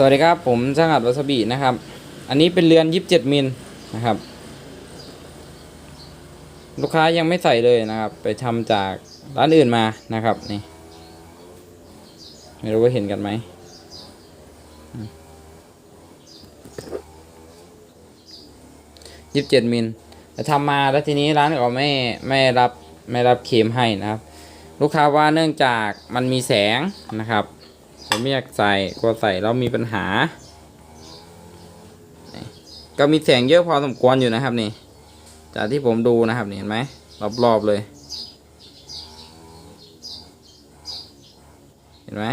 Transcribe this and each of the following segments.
สวัสดีครับ ผมช่างอัดวัสบีนะครับ อันนี้เป็นเรือนยิบเจ็ดมิลนะครับ ลูกค้ายังไม่ใส่เลยนะครับ ไปทำจากร้านอื่นมานะครับนี่ไม่รู้ว่าเห็นกันไหมยีิบเจ็ดมิลแต่ทำมาแล้วทีนี้ร้านก็ไม่ไม่รับไม่รับเคลมให้นะครับ ลูกค้าว่าเนื่องจากมันมีแสงนะครับ ผมไม่อยากใส่กลัวใส่แล้วมีปัญหา ก็มีแสงเยอะพอสมควรอยู่นะครับนี่ จากที่ผมดูนะครับเห็นไหมรอบๆเลย เห็นไหม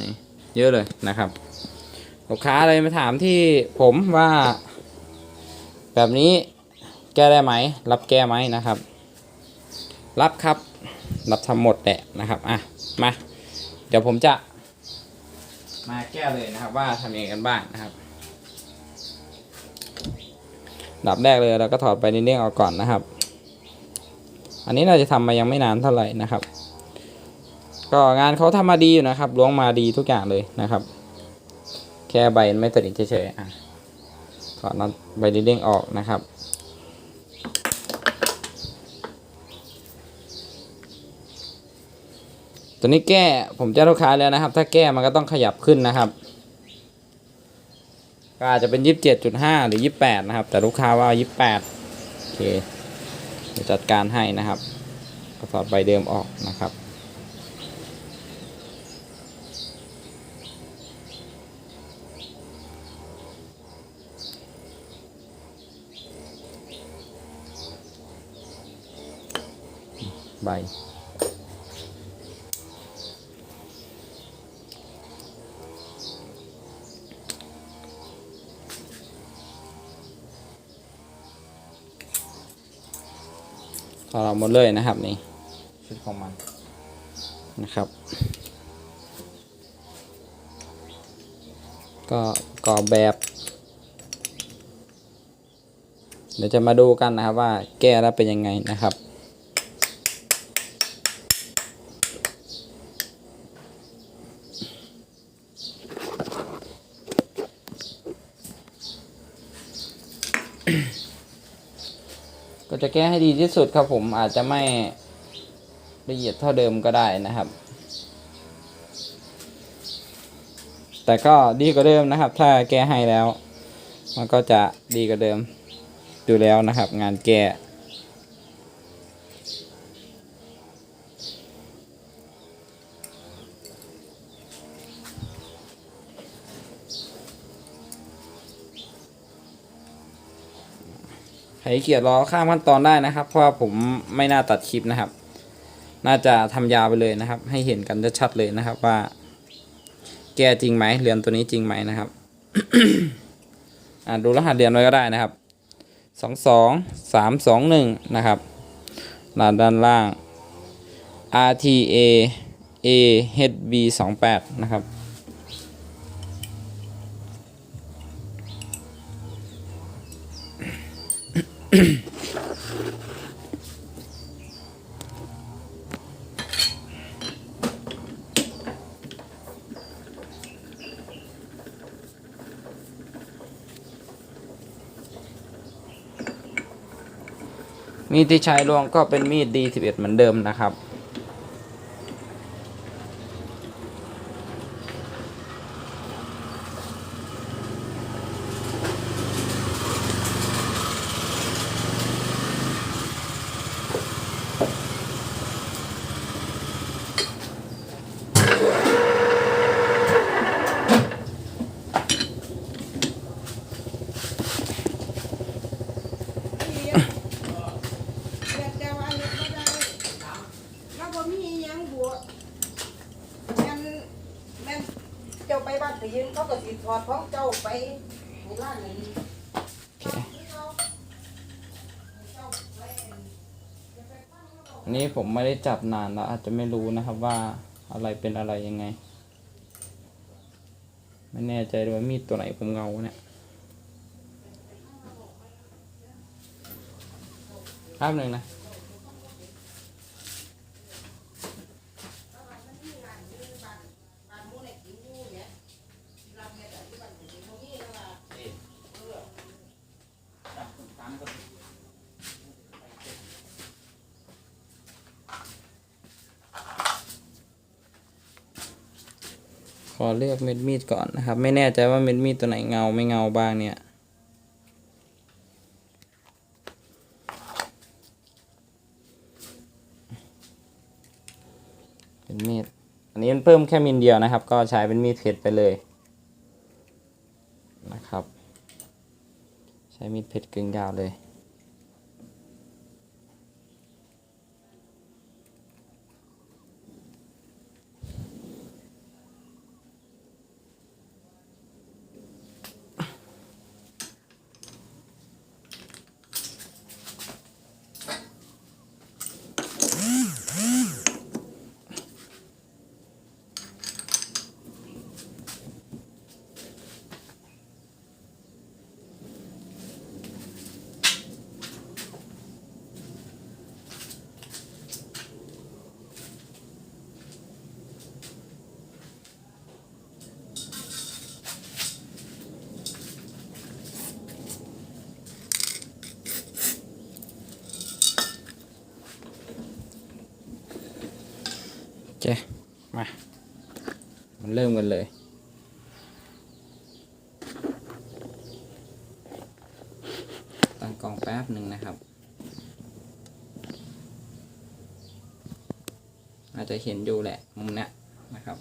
นี่เยอะเลยนะครับลูกค้าเลยมาถามที่ผมว่า แบบนี้แก้ได้ไหม รับแก้ไหมนะครับ รับครับ รับทำหมดแหละนะครับอะมา เดี๋ยวผมจะ มาแก้เลยนะครับ ว่าทำยังไงกันบ้างนะครับดับแรกเลยเราก็ถอดไปนิดเดียวออกก่อนนะครับ อันนี้เราจะทำมายังไม่นานเท่าไหร่นะครับ ก็งานเขาทำมาดีอยู่นะครับล้วงมาดีทุกอย่างเลยนะครับ แค่ใบไม่สนิทเฉยๆอะถอดน็อตใบนิดเดียวออกนะครับ ตัวนี้แก้ผมแจะลูกค้าแล้วนะครับ ถ้าแก้มันก็ต้องขยับขึ้นนะครับก็อาจจะเป็นยี่สิบเจ็ดจุดห้าหรือยี่สิบแปดนะครับ แต่ลูกค้าว่ายี่สิบแปดโอเคจัดการให้นะครับก็ถอดใบเดิมออกนะครับใบ ถอดออกหมดเลยนะครับนี่ชุดของมันนะครับ ก็กรอบแบบ เดี๋ยวจะมาดูกันนะครับว่าแก้แล้วเป็นยังไงนะครับ จะแก้ให้ดีที่สุดครับผมอาจจะไม่ละเอียดเท่าเดิมก็ได้นะครับ แต่ก็ดีกว่าเดิมนะครับ ถ้าแก้ให้แล้ว มันก็จะดีกว่าเดิมอยู่แล้วนะครับ งานแก้ ใครเกียดรอข้ามขั้นตอนได้นะครับ เพราะว่าผมไม่น่าตัดคลิปนะครับ น่าจะทำยาวไปเลยนะครับ ให้เห็นกันชัดเลยนะครับว่า แกจริงไหมเรือนตัวนี้จริงไหมนะครับอ่าดูรหัสเรียนไว้ก็ได้นะครับสองสองสามสองหนึ่งนะครับด้านด้านล่าง RTA A HB สองแปดนะครับ มีดที่ใช้ลวงก็เป็นมีด D11 เหมือนเดิมนะครับ เรียกแต่ว่าเฮ็ดบ่ได้แล้วบ่มีอิหยังบวกแม่นแม่นเจ้าไปบ้านไปยืนเขาก็สิถอดของเจ้าไปในร้านนี้ อั นนี้ผมไม่ได้จับนานแล้วอาจจะไม่รู้นะครับว่าอะไรเป็นอะไรยังไง ไม่แน่ใจด้ว่ามีดตัวไหนผมเงาเนี่ยภาพหนึ่งนะ อเลือกเม็ดมีดก่อนนะครับ ไม่แน่ใจว่าเม็ดมีดตัวไหนเงาไม่เงาบ้างเนี่ยเป็นมีดอันนี้มันเพิ่มแค่มิลเดียวนะครับ ก็ใช้เป็นมีดเพชรไปเลยนะครับ ใช้มีดเพชรกึ่งยาวเลย เค มา มันเริ่มกันเลย ตั้งกองแป๊บหนึ่งนะครับ อาจจะเห็นอยู่แหละมุมเนี้ยนะครับ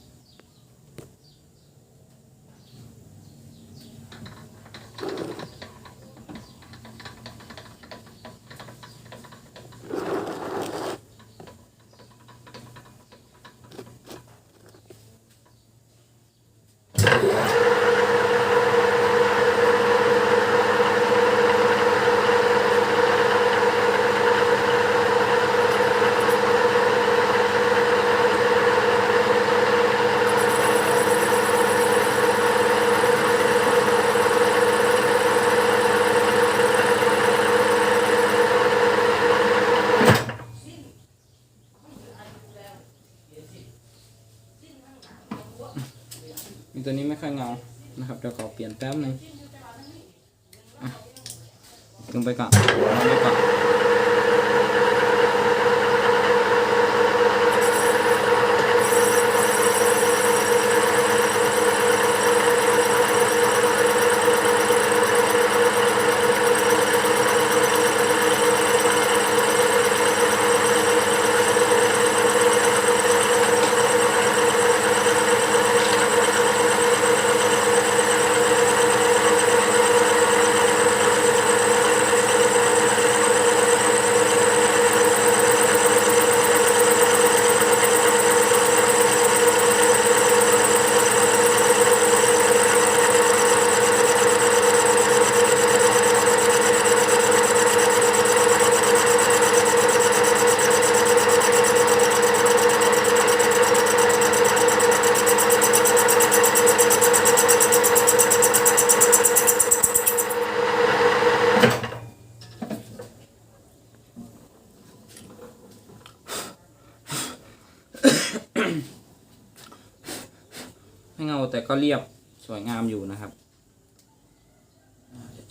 ก็เรียบสวยงามอยู่นะครับ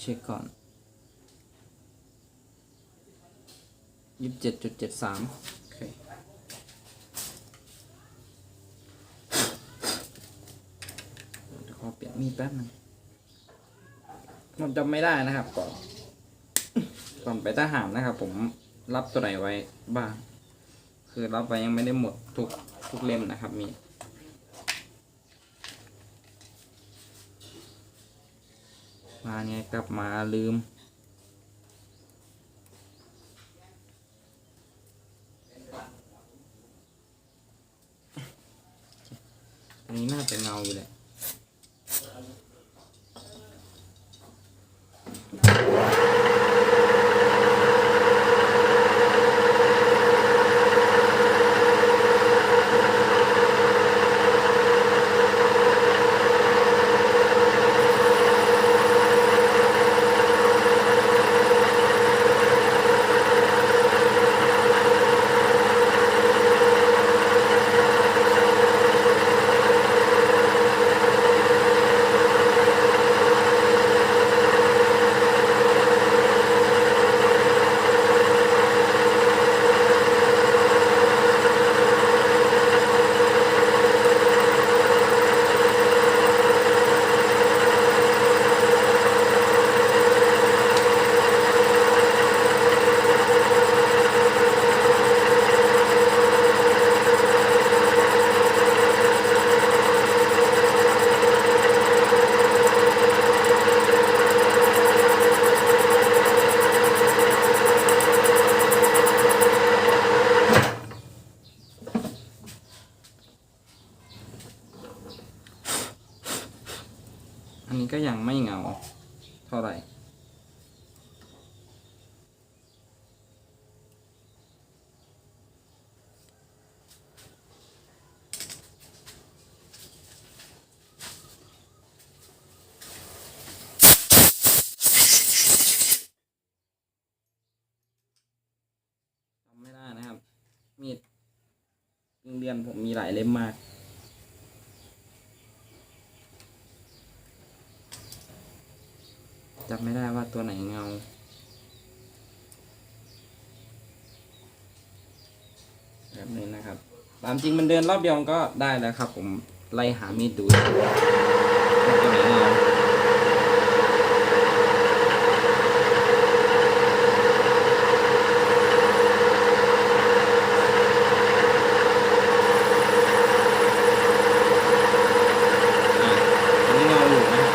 เช็คก่อนยี่สิบเจ็ดจุดเจ็ดสามโอเคเดี๋ยวขอเปลี่ยนมีดแป๊บนึงผมจำไม่ได้นะครับก่อนก่อนไปทหารนะครับ ผมรับตัวไหนไว้บ้าง คือรับไปยังไม่ได้หมดทุกทุกเล่มนะครับมี มาไงกลับมาลืม อันนี้ก็ยังไม่เงาเท่าไหร่จำไม่ได้นะครับมีดเรียนผมมีหลายเล่มมาก จำ ไม่ได้ว่าตัวไหนเงา แบบนี้นะครับ ตามจริงมันเดินรอบเดียวก็ได้แล้วครับ ผมไล่หามีดดูตัวไหนเงา อะอันนี้เงาอยู่นะครับ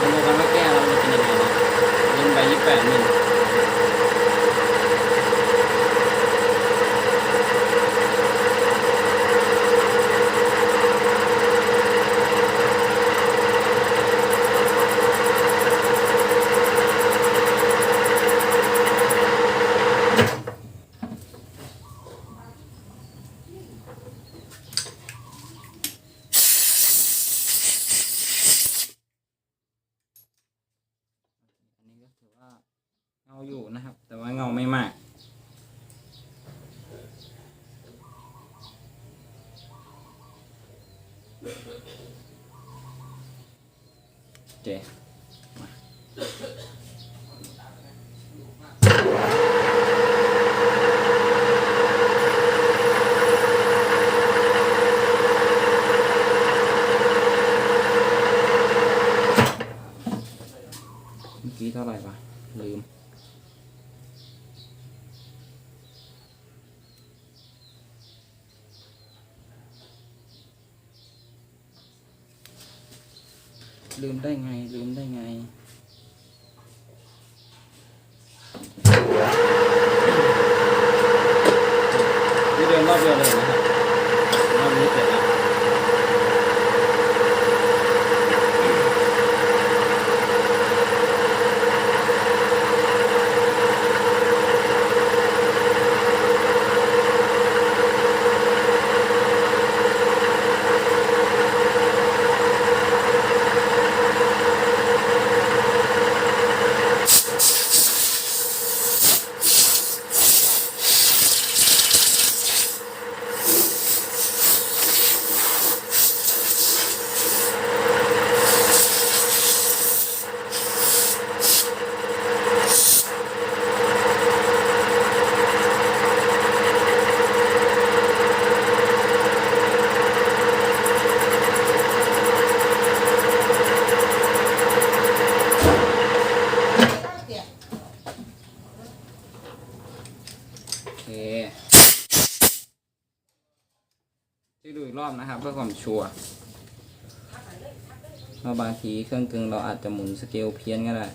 มาดูกันว่าแก้เราจะเป็นยังไงนะเล่นไปยี่แปดมิล อันนี้ก็ถือว่าเงาอยู่นะครับ แต่ว่าเงาไม่มาก โอเคมาเมื่อกี้เท่าไหร่ปะลืม ลืมได้ไง ลืมได้ไง นี่เดินรอบเดียวเลยนะครับรอบนี้เสร็จแล้วโอเคช่วยดูอีกรอบนะครับ เพื่อความชัวร์เพราะบางทีเครื่องกึงเราอาจจะหมุนสเกลเพี้ยนก็ได้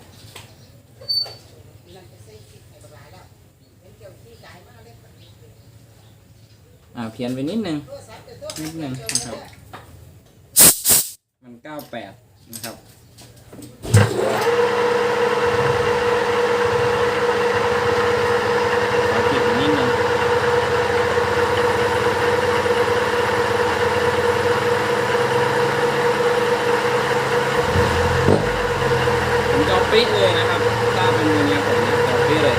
อ่าเพี้ยนไปนิดนึง นิดนึงนะครับ มันเก้าแปด ขอจิบอีกนิดนึง ผมจะเอาปิ๊กเลยนะครับ ถ้าเป็นมือเนี้ยผมจะเอาปิ๊กเลย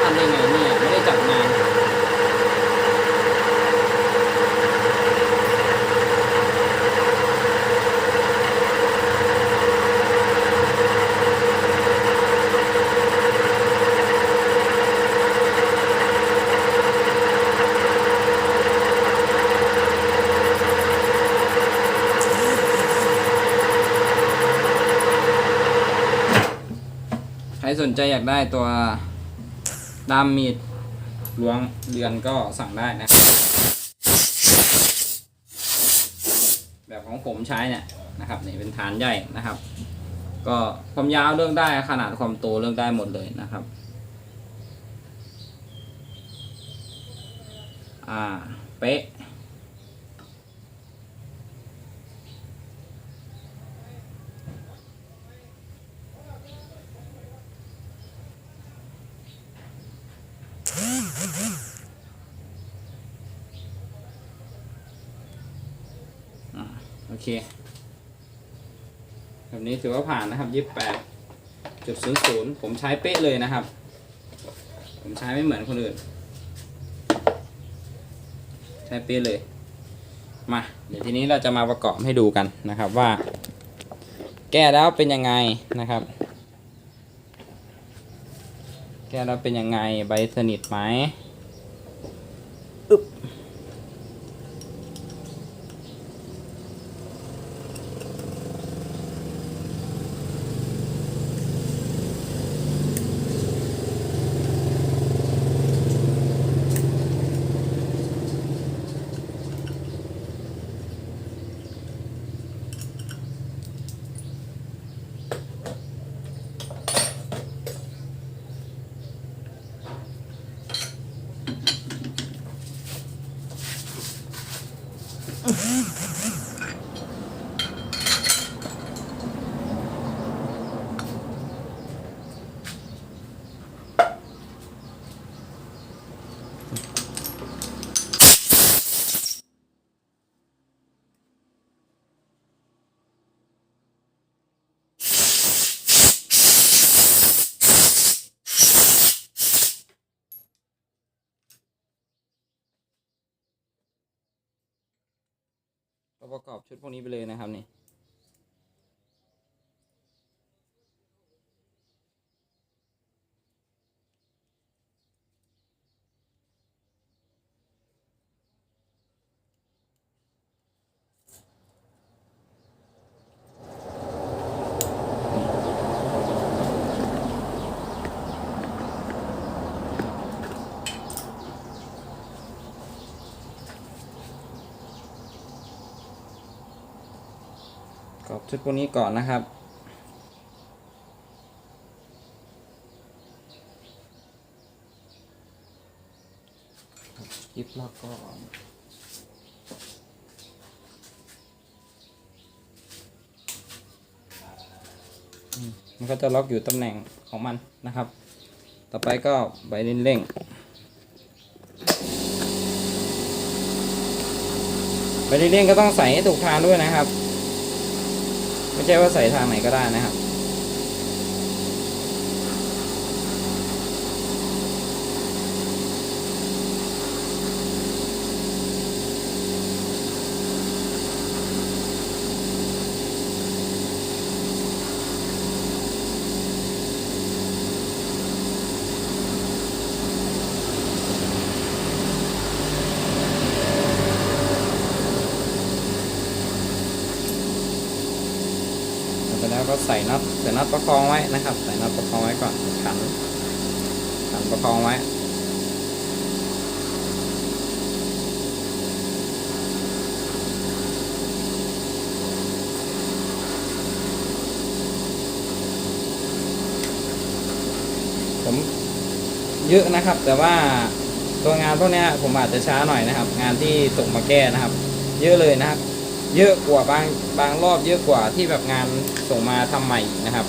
ทำได้ไงเนี่ย ไม่ได้จับงาน สนใจอยากได้ตัวดามมีดล้วงเรือนก็สั่งได้นะครับแบบของผมใช้เนี่ยนะครับนี่เป็นฐานใหญ่นะครับ ก็ความยาวเลือกได้ขนาดความโตเลือกได้หมดเลยนะครับอ่าเป๊ะ อ่าโอ เค แบบนี้ถือว่าผ่านนะครับยี่สิบแปดจุดศูนย์ศูนย์ผมใช้เป๊ะเลยนะครับ ผมใช้ไม่เหมือนคนอื่น ใช้เป๊ะเลย มา เดี๋ยวทีนี้เราจะมาประกอบให้ดูกันนะครับว่า แก้แล้วเป็นยังไงนะครับ แก้แล้วเป็นยังไงใบสนิทไหม ประกอบชุดพวกนี้ไปเลยนะครับนี่ ระกอบชุดพวกนี้ก่อนนะครับยิบแล้วก็อืมมันก็จะล็อกอยู่ตำแหน่งของมันนะครับ ต่อไปก็ใบเร่งเร่งใบเร่งเร่งก็ต้องใส่ให้ถูกทางด้วยนะครับ ไม่ใช่ว่าใส่ทางไหนก็ได้นะครับ ก็ใส่น็อตใส่น็อตประคองไว้นะครับ ใส่น็อตประคองไว้ก่อนขันขันประคองไว้ผมเยอะนะครับ แต่ว่าตัวงานพวกเนี้ยผมอาจจะช้าหน่อยนะครับ งานที่ส่งมาแก้นะครับ เยอะเลยนะครับ เยอะกว่าบางบางรอบเยอะกว่าที่แบบงานส่งมาทำใหม่นะครับ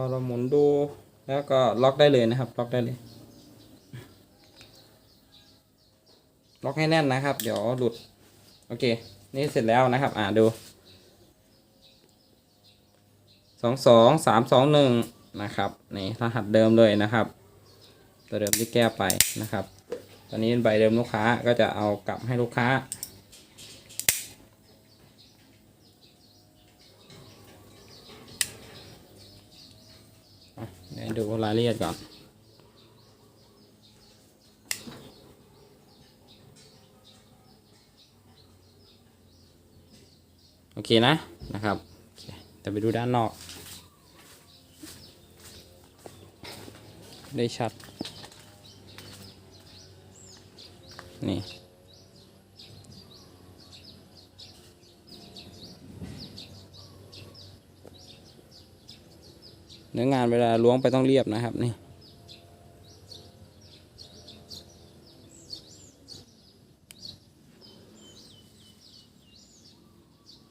อเราหมุนดู แล้วก็ล็อกได้เลยนะครับ ล็อกได้เลย ล็อกให้แน่นนะครับ เดี๋ยวหลุด โอเค นี่เสร็จแล้วนะครับ อ่าดูสองสองสามสองหนึ่งนะครับ นี่รหัสเดิมเลยนะครับ ตัวเดิมที่แก้ไปนะครับ ตอนนี้ใบเดิมลูกค้าก็จะเอากลับให้ลูกค้า อะเดี๋ยวดูรายละเอียดก่อน โอเคนะนะครับแต่ไปดูด้านนอก ได้ชัด นี่ เนื้องานเวลาล้วงไปต้องเรียบนะครับนี่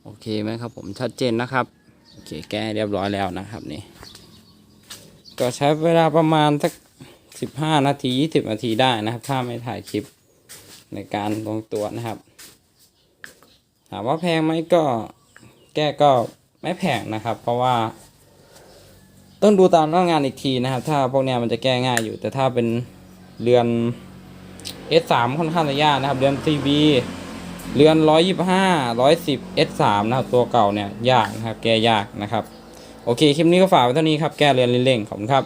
โอเคไหมครับผมชัดเจนนะครับโอเคแก้เรียบร้อยแล้วนะครับนี่ก็ใช้เวลาประมาณสักสิบห้านาทียี่สิบนาทีได้นะครับ ถ้าไม่ถ่ายคลิปในการลงตัวนะครับ ถามว่าแพงไหมก็แก้ก็ไม่แพงนะครับ เพราะว่า ต้องดูตามหน้างานอีกทีนะครับ ถ้าพวกเนี้ยมันจะแก้ง่ายอยู่ แต่ถ้าเป็นเรือน S3 ค่อนข้างจะยากนะครับ เรือน CB เรือน 125 110 S3 นะครับ ตัวเก่าเนี่ยยากนะครับ แก้ยากนะครับ โอเค คลิปนี้ก็ฝากไว้เท่านี้ครับ แก้เรือนเร่งๆขอบคุณครับ